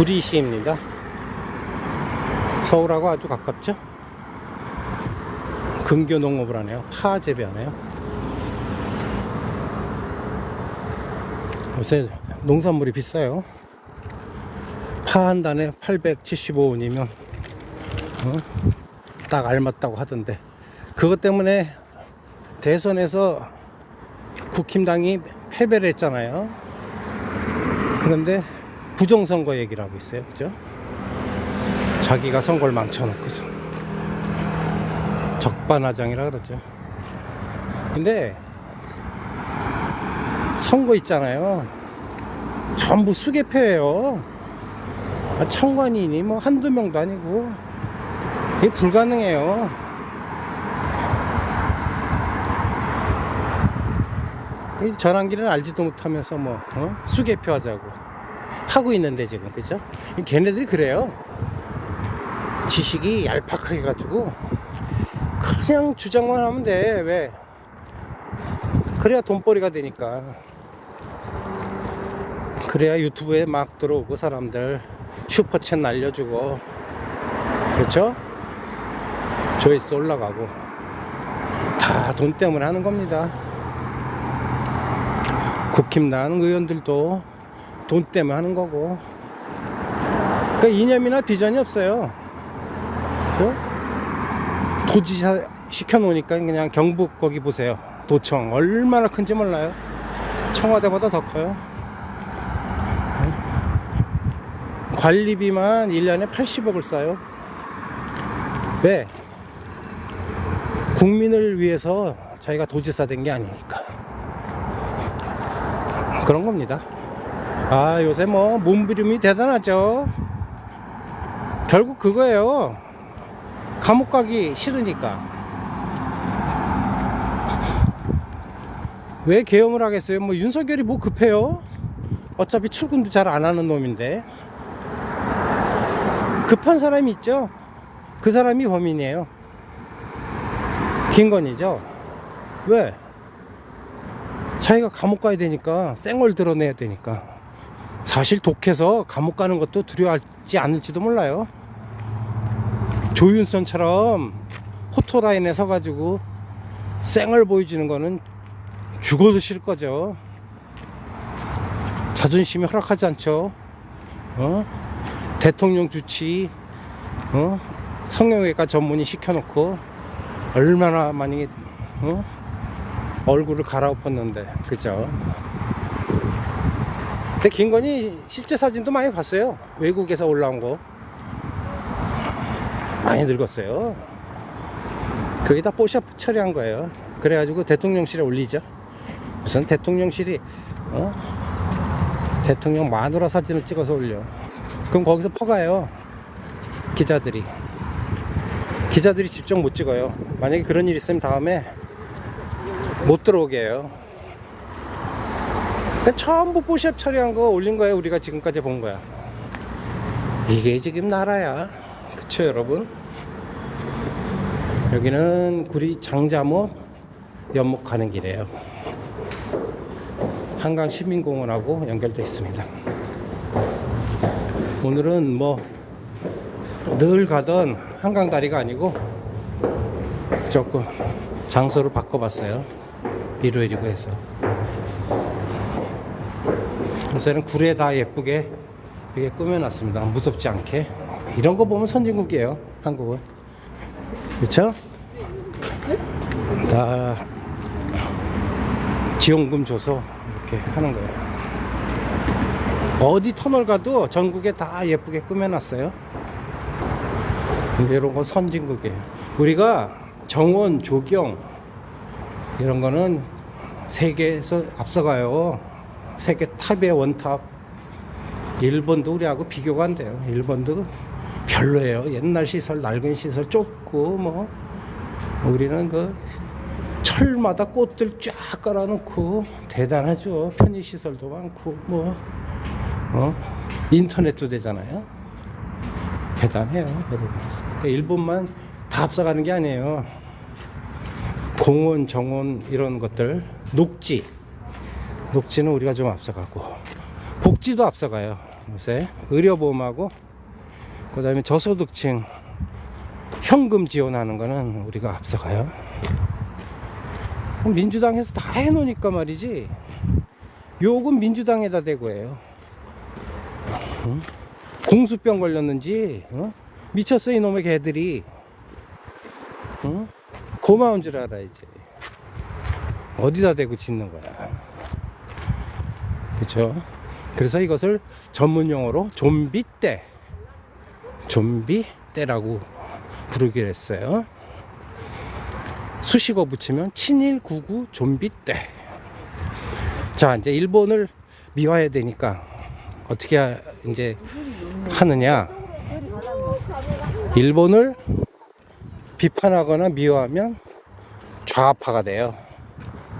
구리시입니다. 서울하고 아주 가깝죠? 금교 농업을 하네요. 파 재배하네요. 요새 농산물이 비싸요. 파 한 단에 875원이면 어? 딱 알맞다고 하던데 그것 때문에 대선에서 국힘당이 패배를 했잖아요. 그런데 부정선거 얘기를 하고 있어요. 그죠? 자기가 선거를 망쳐놓고서 적반하장이라 그러죠. 근데 선거 있잖아요. 전부 수개표예요. 아, 청관인이 뭐 한두 명도 아니고 이게 불가능해요. 이 전환기를 알지도 못하면서 뭐 어? 수개표 하자고 하고 있는데 지금 그죠? 걔네들이 그래요. 지식이 얄팍하게 가지고 그냥 주장만 하면 돼. 왜? 그래야 돈벌이가 되니까. 그래야 유튜브에 막 들어오고 사람들 슈퍼챗 날려주고 그렇죠? 조회수 올라가고 다 돈 때문에 하는 겁니다. 국힘당 의원들도 돈 때문에 하는 거고 그러니까 이념이나 비전이 없어요. 그 도지사 시켜놓으니까 그냥 경북 거기 보세요. 도청 얼마나 큰지 몰라요. 청와대보다 더 커요. 관리비만 1년에 80억을 써요. 왜? 국민을 위해서 자기가 도지사 된 게 아니니까. 그런 겁니다. 아, 요새 뭐, 몸부림이 대단하죠. 결국 그거예요. 감옥 가기 싫으니까. 왜 계엄을 하겠어요? 뭐, 윤석열이 뭐 급해요? 어차피 출근도 잘 안 하는 놈인데. 급한 사람이 있죠. 그 사람이 범인이에요. 김건희죠. 왜? 자기가 감옥 가야 되니까 쌩얼 드러내야 되니까 사실 독해서 감옥 가는 것도 두려워하지 않을지도 몰라요. 조윤선처럼 포토라인에 서가지고 쌩얼 보여주는 거는 죽어도 싫을 거죠. 자존심이 허락하지 않죠. 어? 대통령 주치, 어? 성형외과 전문의 시켜놓고 얼마나 많이 어? 얼굴을 갈아엎었는데 그죠? 근데 김건희 실제 사진도 많이 봤어요. 외국에서 올라온 거 많이 늙었어요. 그게 다 뽀샵 처리한 거예요. 그래가지고 대통령실에 올리죠. 무슨 대통령실이 어? 대통령 마누라 사진을 찍어서 올려. 그럼 거기서 퍼가요. 기자들이. 기자들이 직접 못 찍어요. 만약에 그런 일 있으면 다음에 못 들어오게 해요. 전부 뽀샵 처리한 거 올린 거예요. 우리가 지금까지 본 거야. 이게 지금 나라야. 그쵸, 여러분? 여기는 구리 장자모 연못 가는 길이에요. 한강 시민공원하고 연결되어 있습니다. 오늘은 뭐 늘 가던 한강 다리가 아니고 조금 장소를 바꿔봤어요. 일요일이고 해서. 요새는 굴에 다 예쁘게 이렇게 꾸며놨습니다. 무섭지 않게. 이런 거 보면 선진국이에요. 한국은. 그렇죠? 다 지원금 줘서 이렇게 하는 거예요. 어디 터널 가도 전국에 다 예쁘게 꾸며놨어요. 이런 건 선진국이에요. 우리가 정원, 조경 이런 거는 세계에서 앞서가요. 세계 탑의 원탑. 일본도 우리하고 비교가 안 돼요. 일본도 별로예요. 옛날 시설, 낡은 시설 좁고 뭐 우리는 그 철마다 꽃들 쫙 깔아놓고 대단하죠. 편의 시설도 많고 뭐 어? 인터넷도 되잖아요. 대단해요, 여러분. 그러니까 일본만 다 앞서가는 게 아니에요. 공원, 정원 이런 것들, 녹지, 녹지는 우리가 좀 앞서가고 복지도 앞서가요. 요새 의료보험하고 그 다음에 저소득층 현금 지원하는 거는 우리가 앞서가요. 민주당에서 다 해놓으니까 말이지. 욕은 민주당에다 대고 해요. 응? 공수병 걸렸는지 어? 미쳤어 이놈의 개들이. 응? 고마운 줄 알아야지. 어디다 대고 짓는 거야. 그렇죠? 그래서 이것을 전문 용어로 좀비 때, 좀비 때라고 부르기로 했어요. 수식어 붙이면 친일 구구 좀비 때. 자 이제 일본을 미화해야 되니까 어떻게 하- 이제 하느냐? 일본을 비판하거나 미워하면 좌파가 돼요.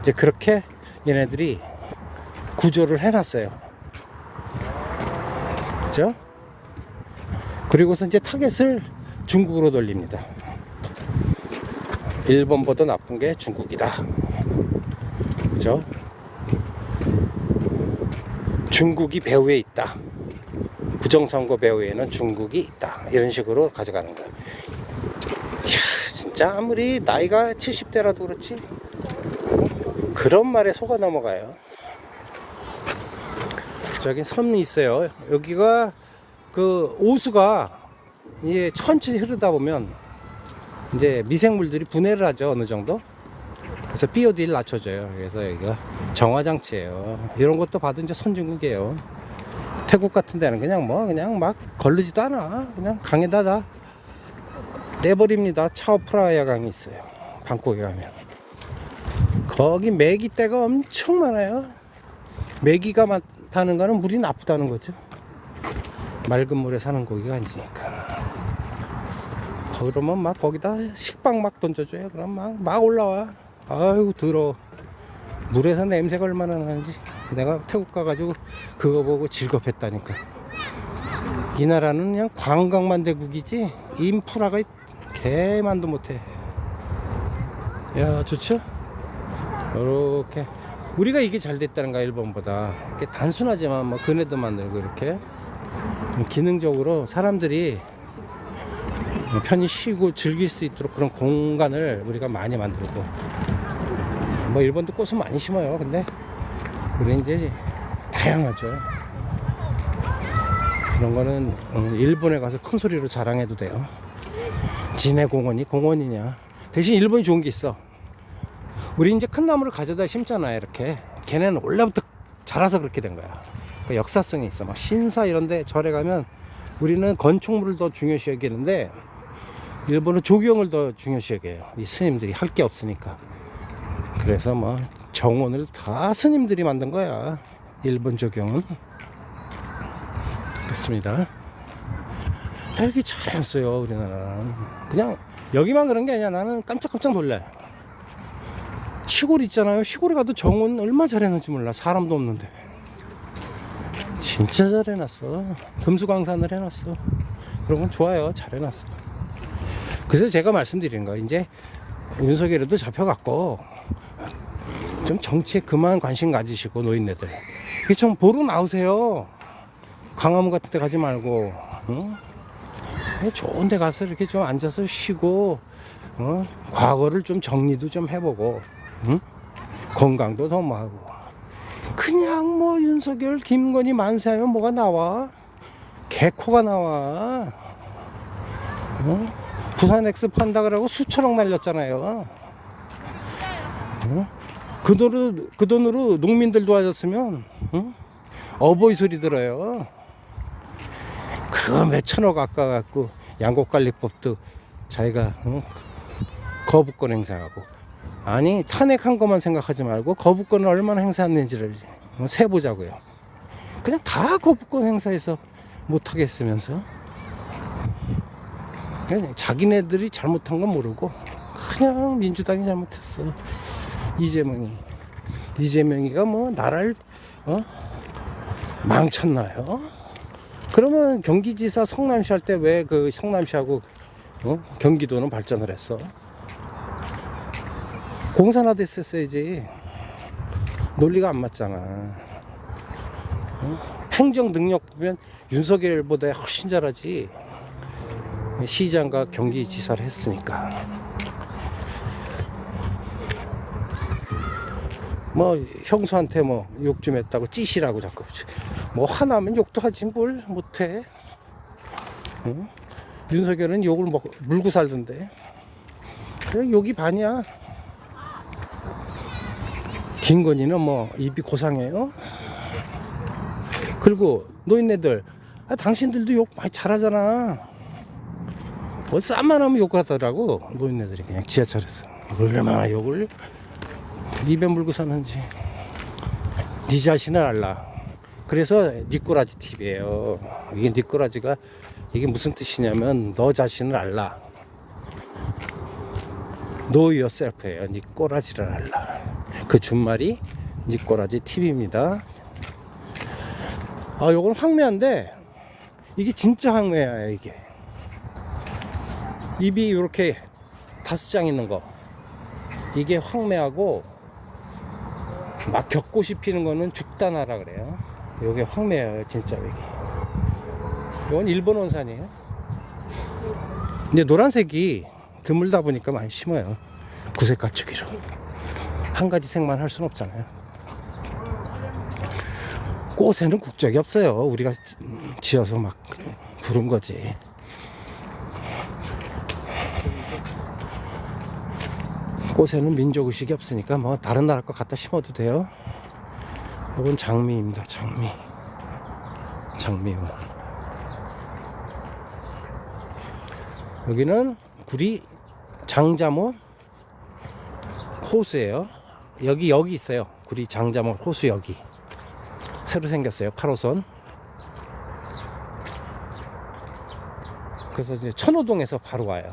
이제 그렇게 얘네들이 구조를 해놨어요. 그죠? 그리고서 이제 타겟을 중국으로 돌립니다. 일본보다 나쁜 게 중국이다. 그죠? 중국이 배후에 있다. 부정선거 배후에는 중국이 있다. 이런 식으로 가져가는 거야. 이야, 진짜 아무리 나이가 70대라도 그렇지. 그런 말에 속아 넘어가요. 저기 섬이 있어요. 여기가 그 오수가 이게 천천히 흐르다 보면 이제 미생물들이 분해를 하죠 어느 정도. 그래서 BOD를 낮춰줘요. 그래서 여기가 정화장치예요. 이런 것도 봐도 이제 선진국이에요. 태국 같은 데는 그냥 뭐 그냥 막 걸르지도 않아. 그냥 강에다 다 내버립니다. 차오프라야 강이 있어요. 방콕에 가면. 거기 메기 떼가 엄청 많아요. 메기가 많 다는 거는 물이 나쁘다는 거죠. 맑은 물에 사는 고기가 아니니까. 그러면 막 거기다 식빵 막 던져줘요. 그럼 막, 막 올라와. 아이고, 더러워. 물에서 냄새가 얼마나 나는지. 내가 태국 가가지고 그거 보고 즐겁했다니까. 이 나라는 그냥 관광만 대국이지, 인프라가 개만도 못해. 야, 좋죠? 이렇게. 우리가 이게 잘 됐다는 거야, 일본보다. 이렇게 단순하지만 뭐 그네도 만들고 이렇게. 기능적으로 사람들이 편히 쉬고 즐길 수 있도록 그런 공간을 우리가 많이 만들고. 뭐 일본도 꽃은 많이 심어요 근데. 우리 이제 다양하죠. 그런 거는 음, 일본에 가서 큰 소리로 자랑해도 돼요. 진해 공원이 공원이냐. 대신 일본이 좋은 게 있어 우리 이제 큰 나무를 가져다 심잖아요 이렇게. 걔네는 원래부터 자라서 그렇게 된 거야. 그 역사성이 있어. 막 신사 이런데 절에 가면 우리는 건축물을 더 중요시 여기는데 일본은 조경을 더 중요시 여겨요. 이 스님들이 할 게 없으니까. 그래서 뭐 정원을 다 스님들이 만든 거야. 일본 조경은. 그렇습니다. 이렇게 잘했어요 우리나라는. 그냥 여기만 그런 게 아니야. 나는 깜짝깜짝 놀라요 시골 있잖아요 시골에 가도 정원 얼마 잘 해놨는지 몰라 사람도 없는데 진짜 잘 해놨어. 금수광산을 해놨어. 그런 건 좋아요. 잘 해놨어. 그래서 제가 말씀드리는 거 이제 윤석열에도 잡혀갔고 좀 정치에 그만 관심 가지시고 노인네들 좀 보러 나오세요. 광화문 같은 데 가지 말고 응? 좋은 데 가서 이렇게 좀 앉아서 쉬고 어? 과거를 좀 정리도 좀 해보고 응? 건강도 더 하고 그냥 뭐 윤석열, 김건희 만세하면 뭐가 나와? 개코가 나와. 어? 부산 엑스 판다 그러고 수천억 날렸잖아요. 어? 그 돈으로 그 돈으로 농민들 도와줬으면 어? 어버이 소리 들어요. 그거 몇 천억 아까 갖고 양곡관리법도 자기가 어? 거부권 행사하고 아니 탄핵한 것만 생각하지 말고 거부권을 얼마나 행사했는지를 세보자고요. 그냥 다 거부권 행사해서 못하겠으면서 그냥 자기네들이 잘못한 건 모르고 그냥 민주당이 잘못했어. 이재명이 이재명이가 뭐 나라를 어? 망쳤나요? 그러면 경기지사 성남시 할 때 왜 그 성남시하고 어? 경기도는 발전을 했어? 공산화 됐었어야지. 논리가 안 맞잖아. 어? 행정 능력 보면 윤석열보다 훨씬 잘하지. 시장과 경기지사를 했으니까. 뭐 형수한테 뭐 욕 좀 했다고 찌시라고 자꾸 뭐 화나면 욕도 하지 뭘 못해. 응? 윤석열은 욕을 먹, 물고 살던데. 욕이 반이야. 김건희는 뭐 입이 고상해요. 그리고 노인네들, 아, 당신들도 욕 많이 잘하잖아. 뭐 쌈만 하면 욕하더라고 노인네들이 그냥 지하철에서 얼마나 욕을 입에 물고 사는지. 네 자신을 알라. 그래서 니꼬라지 TV예요. 이게 니꼬라지가 이게 무슨 뜻이냐면 너 자신을 알라. Know yourself예요. 니 꼬라지를 알라. 그 준말이 니 꼬라지 TV입니다. 아, 요건 황매한데 이게 진짜 황매야 이게. 입이 이렇게 다섯 장 있는 거. 이게 황매하고 막 겹꽃이 피는 거는 죽다나라 그래요. 요게 황매예요, 진짜 여기. 이건 일본 원산이에요. 근데 노란색이 드물다 보니까 많이 심어요. 구색 가축이로. 한 가지 색만 할 수는 없잖아요. 꽃에는 국적이 없어요. 우리가 지- 지어서 막 부른 거지. 꽃에는 민족 의식이 없으니까 뭐 다른 나라 거 갖다 심어도 돼요. 이건 장미입니다. 장미. 장미원. 여기는 구리 장자모 호수예요. 여기 여기 있어요. 구리 장자모 호수 여기. 새로 생겼어요. 8호선. 그래서 이제 천호동에서 바로 와요.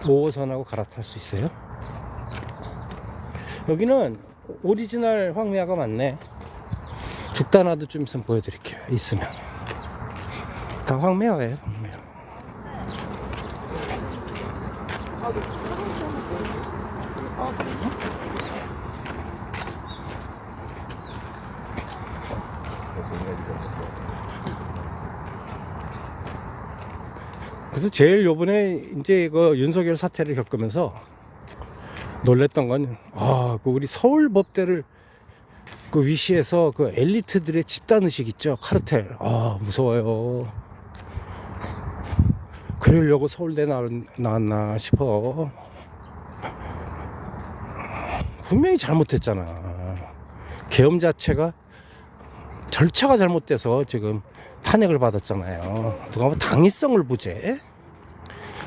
5호선하고 갈아탈 수 있어요. 여기는 오리지널 황미화가 많네. 죽다나도 좀 있으면 보여드릴게요. 있으면. 다 황미화예요. 황미화. 그래서 제일 요번에 이제 그 윤석열 사태를 겪으면서 놀랬던 건, 아, 그 우리 서울 법대를 그 위시에서 그 엘리트들의 집단 의식 있죠. 카르텔. 아, 무서워요. 그러려고 서울대 나, 나왔나 싶어. 분명히 잘못했잖아. 계엄 자체가 절차가 잘못돼서 지금 탄핵을 받았잖아요. 누가 뭐 당위성을 보재?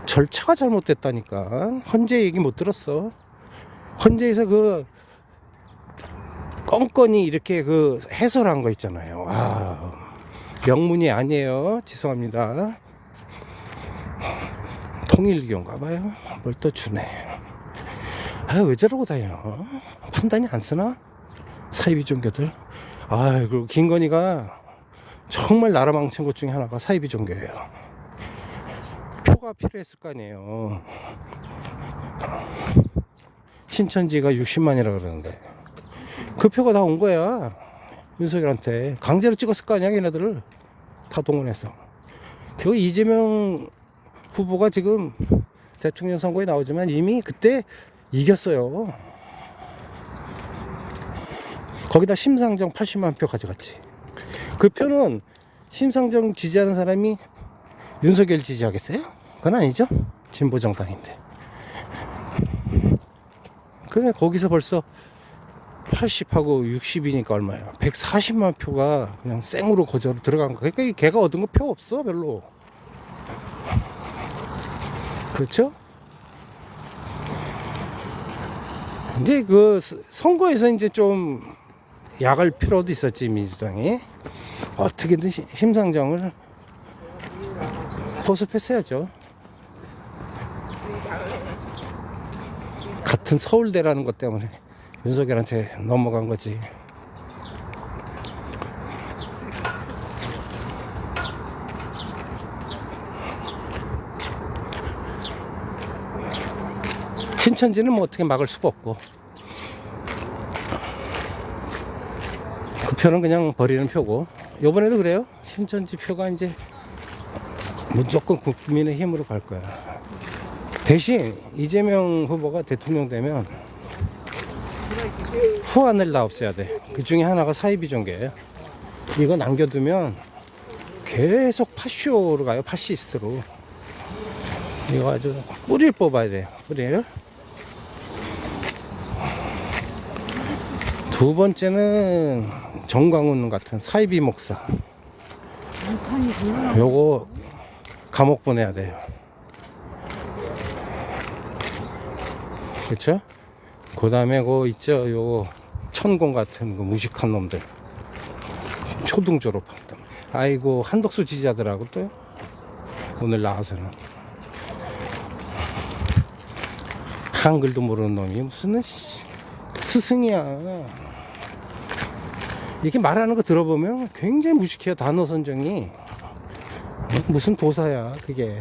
절차가 잘못됐다니까. 헌재 얘기 못 들었어. 헌재에서 그 껌껌이 이렇게 그 해설한 거 있잖아요. 아, 명문이 아니에요. 죄송합니다. 통일교인가 봐요. 뭘 또 주네. 아, 왜 저러고 다녀? 판단이 안 쓰나? 사이비 종교들. 아, 그리고 김건희가 정말 나라 망친 것 중에 하나가 사이비 종교예요. 표가 필요했을 거 아니에요. 신천지가 60만이라 그러는데 그 표가 다 온 거야. 윤석열한테 강제로 찍었을 거 아니야, 걔네들을 다 동원해서. 그 이재명 후보가 지금 대통령 선거에 나오지만 이미 그때 이겼어요. 거기다 심상정 80만 표 가져갔지. 그 표는 심상정 지지하는 사람이 윤석열 지지하겠어요? 그건 아니죠. 진보 정당인데. 그래 거기서 벌써 80하고 60이니까 얼마야? 140만 표가 그냥 생으로 거저로 들어간 거. 그러니까 이 걔가 얻은 거 표 없어 별로. 그렇죠? 이제 그 스- 선거에서 이제 좀 약할 필요도 있었지 민주당이 어떻게든 시- 심상정을 포섭했어야죠. 같은 서울대라는 것 때문에 윤석열한테 넘어간 거지. 신천지는 뭐 어떻게 막을 수가 없고 그 표는 그냥 버리는 표고 요번에도 그래요 신천지 표가 이제 무조건 국민의 힘으로 갈 거야. 대신 이재명 후보가 대통령 되면 후안을 다 없애야 돼 그 중에 하나가 사이비종계예요. 이거 남겨두면 계속 파쇼로 가요 파시스트로. 이거 아주 뿌리를 뽑아야 돼요 뿌리를. 두 번째는 정광훈 같은 사이비 목사. 요거 감옥 보내야 돼요. 그쵸? 그 다음에 그 있죠? 요 천공 같은 그 무식한 놈들. 초등 졸업한 놈 아이고 한덕수 지지자들하고 또 오늘 나와서는. 한글도 모르는 놈이 무슨 씨, 스승이야. 이렇게 말하는 거 들어보면 굉장히 무식해요 단어 선정이 무슨 도사야 그게.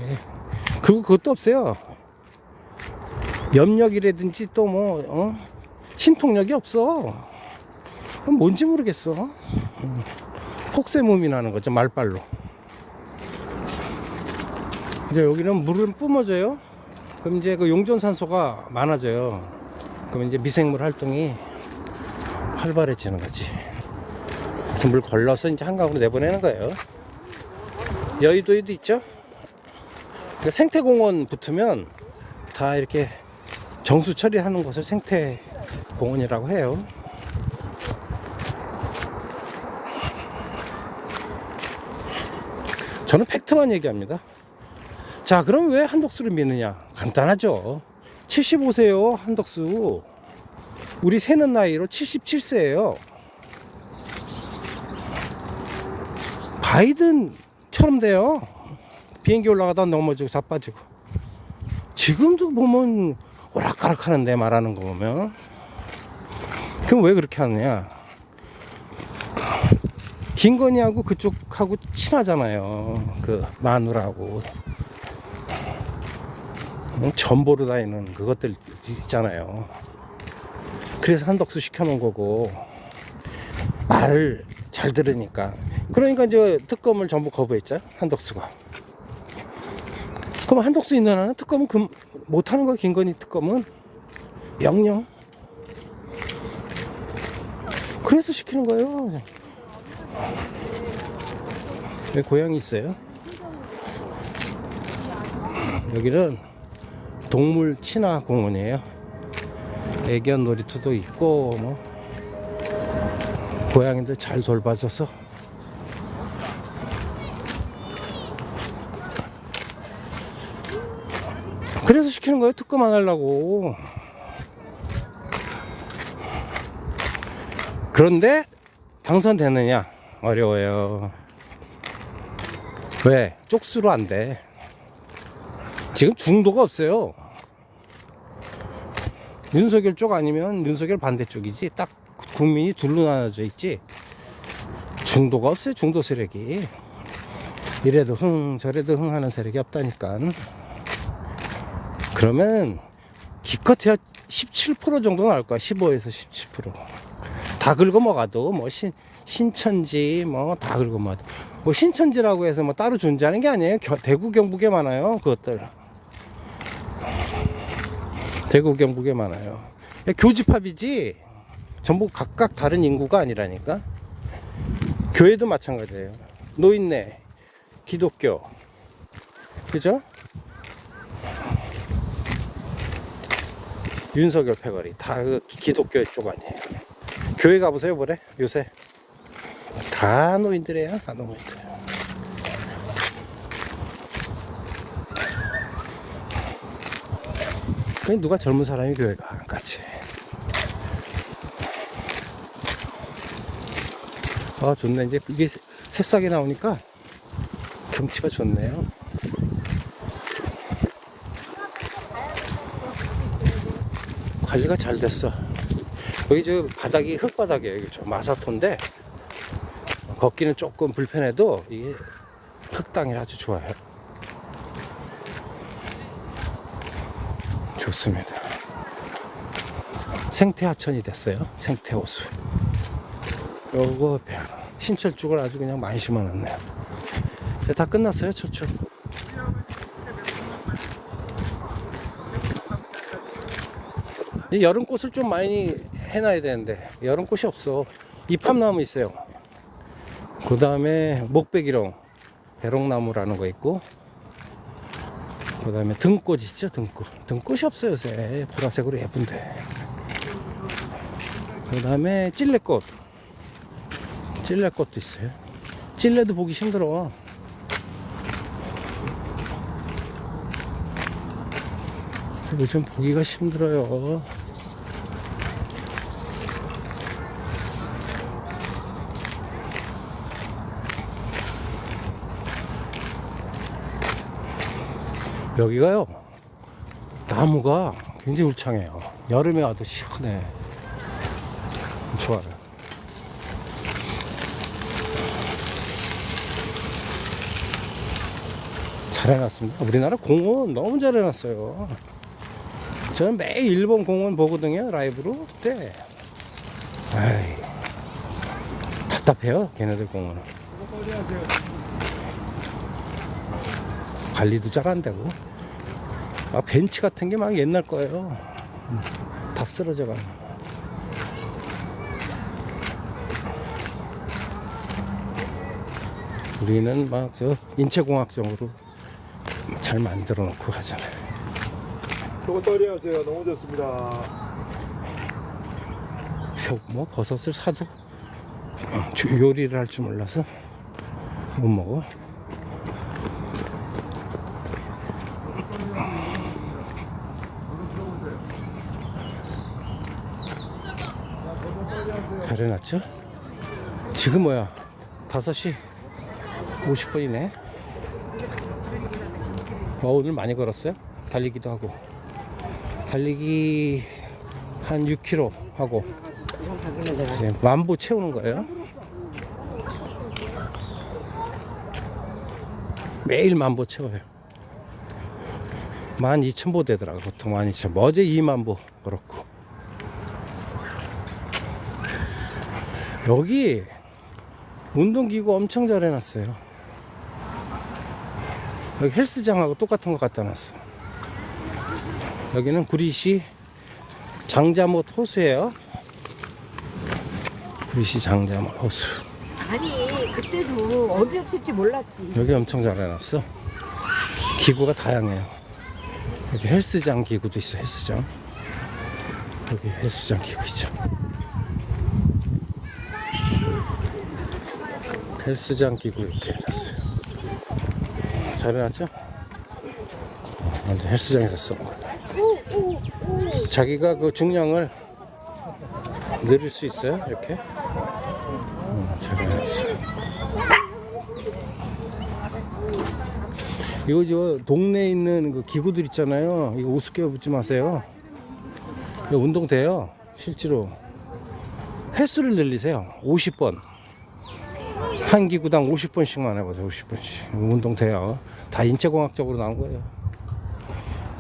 그리고 그것도 없어요. 염력이라든지 또뭐 어? 신통력이 없어. 뭔지 모르겠어. 나는 거죠 말빨로. 이제 여기는 물을 뿜어져요. 그럼 이제 그 용존산소가 많아져요. 그럼 이제 미생물 활동이 활발해지는 거지. 그래서 물 걸러서 이제 한강으로 내보내는 거예요 여의도에도 있죠 그러니까 생태공원 붙으면 다 이렇게 정수 처리하는 것을 생태공원이라고 해요 저는 팩트만 얘기합니다. 자, 그럼 왜 한덕수를 믿느냐? 간단하죠. 75세요, 한덕수. 우리 세는 나이로 77세예요. 바이든 처럼 돼요. 비행기 올라가다 넘어지고 자빠지고. 지금도 보면 오락가락 하는데 말하는 거 보면. 그럼 왜 그렇게 하느냐? 김건희하고 그쪽하고 친하잖아요. 그 마누라하고 응? 전보로 다니는 그것들 있잖아요. 그래서 한덕수 시켜놓은 거고 말을 잘 들으니까. 그러니까 이제 특검을 전부 거부했죠. 한덕수가. 그럼 한덕수 있는 한은 특검은 그 못하는 거야. 김건희 특검은 영영. 그래서 시키는 거예요. 여기 고양이 있어요. 여기는 동물 친화 공원이에요. 애견 놀이터도 있고 뭐 고양이들 잘 돌봐줘서 그래서 시키는 거예요. 특검 안 하려고. 그런데 당선되느냐? 어려워요. 왜? 쪽수로 안 돼. 지금 중도가 없어요. 윤석열 쪽 아니면 윤석열 반대쪽이지. 딱 국민이 둘로 나눠져 있지. 중도가 없어요. 중도 세력이. 이래도 흥, 저래도 흥 하는 세력이 없다니까. 그러면 기껏해야 17% 정도 나올 거야. 15에서 17%. 다 긁어 먹어도 뭐 신, 신천지 뭐 다 긁어 먹어도 뭐 신천지라고 해서 뭐 따로 존재하는 게 아니에요. 겨, 대구 경북에 많아요. 그것들. 대구 경북에 많아요. 야, 교집합이지 전부 각각 다른 인구가 아니라니까. 교회도 마찬가지예요. 노인네, 기독교, 그죠? 윤석열 패거리 다 그 기독교 쪽 아니에요. 교회 가보세요, 뭐래? 요새 다 노인들이에요, 다 노인들. 누가 젊은 사람이 교회 가, 안가 아, 좋네. 이제 이게 새싹이 나오니까 경치가 좋네요. 관리가 잘 됐어. 여기 저 바닥이 흙바닥이에요. 그죠? 마사토인데 걷기는 조금 불편해도 이게 흙땅이 아주 좋아요. 좋습니다. 생태 하천이 됐어요. 생태 호수. 요거 신철쭉을 아주 그냥 많이 심어놨네요. 이제 다 끝났어요, 철쭉. 이 여름 꽃을 좀 많이 해놔야 되는데 여름 꽃이 없어. 이팝나무 있어요. 그 다음에 목배기롱, 배롱나무라는 거 있고, 그 다음에 등꽃 있죠, 등꽃. 등꽃이 없어요, 요새. 보라색으로 예쁜데. 그 다음에 찔레꽃. 찔레꽃도 있어요. 찔레도 보기 힘들어. 요즘 보기가 힘들어요. 여기가요, 나무가 굉장히 울창해요. 여름에 와도 시원해. 좋아요. 잘 해놨습니다. 우리나라 공원 너무 잘 해놨어요. 저는 매일 일본 공원 보거든요, 라이브로. 그때. 아이, 답답해요, 걔네들 공원은. 관리도 잘 안 되고. 아, 벤치 같은 게 막 옛날 거예요. 다 쓰러져 가는. 우리는 막 저 인체공학적으로 잘 만들어 놓고 하잖아요. 저거 처리하세요. 너무 좋습니다. 표- 뭐 버섯을 사도 어, 주- 요리를 할 줄 몰라서 못 먹어. 잘 해놨죠? 지금 뭐야? 5시 50분이네. 어, 오늘 많이 걸었어요? 달리기도 하고. 달리기 한 6km 하고 이제 만보 채우는 거예요. 매일 만보 채워요. 12,000보 되더라고 보통 12,000. 뭐 어제 2만보 그렇고. 여기 운동기구 엄청 잘 해놨어요. 여기 헬스장하고 똑같은 거 갖다 놨어. 여기는 구리시 장자못 호수예요. 구리시 장자못 호수. 아니 그때도 어디 없을지 몰랐지. 여기 엄청 잘 해놨어. 기구가 다양해요. 여기 헬스장 기구도 있어, 헬스장. 여기 헬스장 기구 있죠. 헬스장 기구 이렇게 해놨어요. 잘 해놨죠? 완전 헬스장에서 쓰는 거예요. 자기가 그 중량을 늘릴 수 있어요, 이렇게. 음, 잘 해놨어. 이거 저 동네에 있는 그 기구들 있잖아요. 이거 우습게 붙지 마세요. 이거 운동 돼요. 실제로. 횟수를 늘리세요. 50번. 한 기구당 50번씩만 해보세요. 50번씩. 운동 돼요. 다 인체공학적으로 나온 거예요.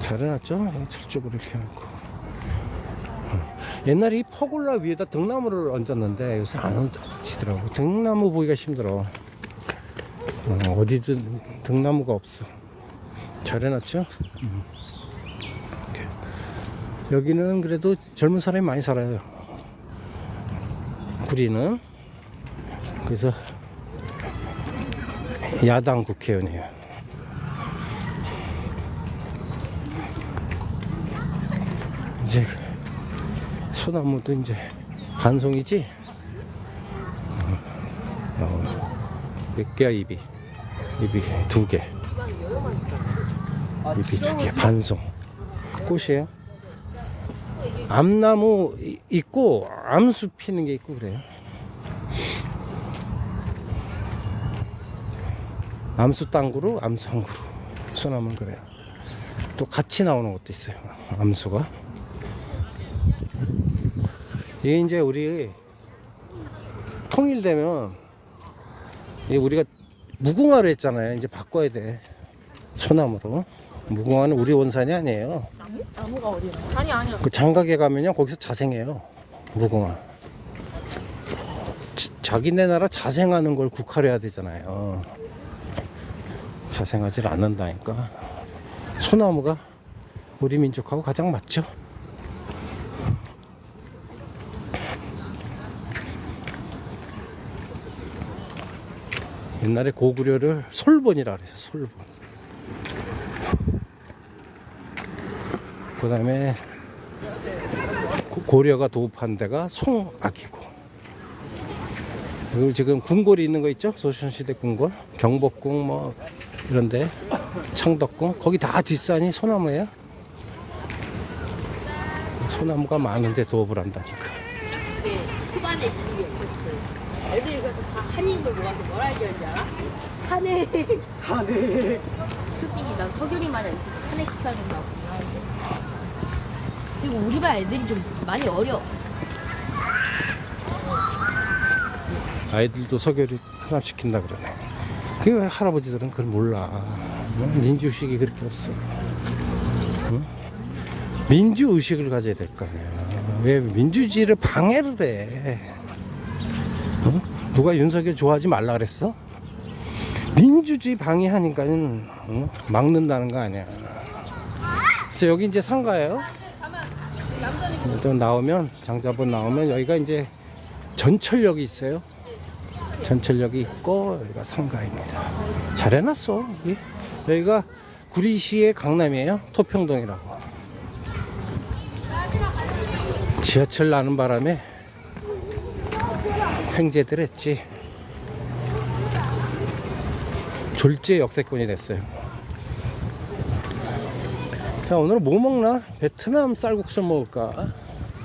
잘 해놨죠? 철쭉으로 이렇게 해놓고. 어. 옛날에 이 퍼골라 위에다 등나무를 얹었는데 요새 안 얹히더라고. 등나무 보기가 힘들어. 어, 어 디든 등나무가 없어. 잘 해놨죠? 음. 여기는 그래도 젊은 사람이 많이 살아요. 구리는. 그래서 야당 국회의원이에요. 이제 소나무도 이제 반송이지? 어, 몇 개야 입이? 입이 두 개. 입이 두 개. 반송. 꽃이에요? 암나무 이- 있고 암수 피는 게 있고 그래요. 암수 땅구루, 암수 항구루. 소나무는 그래요. 또 같이 나오는 것도 있어요. 암수가. 이게 이제 우리 통일되면 이 우리가 무궁화로 했잖아요. 이제 바꿔야 돼. 소나무로. 무궁화는 우리 원산이 아니에요. 나무가 어디야? 아니 아니야. 그 장각에 가면요. 거기서 자생해요. 무궁화. 자- 자기네 나라 자생하는 걸 국화해야 되잖아요. 자생하지 않는다니까. 소나무가 우리 민족하고 가장 맞죠. 옛날에 고구려를 솔본이라 그래서 솔본. 그 다음에 고려가 도읍한 데가 송악이고. 그리고 지금 궁궐이 있는 거 있죠? 조선시대 궁궐. 경복궁 뭐 이런데 창덕궁. 거기 다 뒷산이 소나무예요. 소나무가 많은데 도읍을 한다니까. 네, 초반에 있는 게 없었어요. 애들이 그래서 다 한인걸 모아서 뭐라 할줄 알아? 한해. 한해. 솔직히 난 석유리만 해도 한해 시켜야 된다고. 그리고 우리 반 애들이 좀 많이 어려. 아이들도 석유를 탄압시킨다 그러네. 그게 왜 할아버지들은 그걸 몰라. 응? 민주의식이 그렇게 없어. 응? 민주의식을 가져야 될 거 아니야. 왜 민주주의를 방해를 해. 응? 누가 윤석열 좋아하지 말라 그랬어? 민주주의 방해하니까는 응? 막는다는 거 아니야. 자, 여기 이제 상가예요. 또 나오면 장자분 나오면 여기가 이제 전철역이 있어요. 전철역이 있고 여기가 상가입니다. 잘 해놨어. 여기. 여기가 구리시의 강남이에요. 토평동이라고. 지하철 나는 바람에 횡재들 했지. 졸제 역세권이 됐어요. 자 오늘 뭐 먹나? 베트남 쌀국수 먹을까?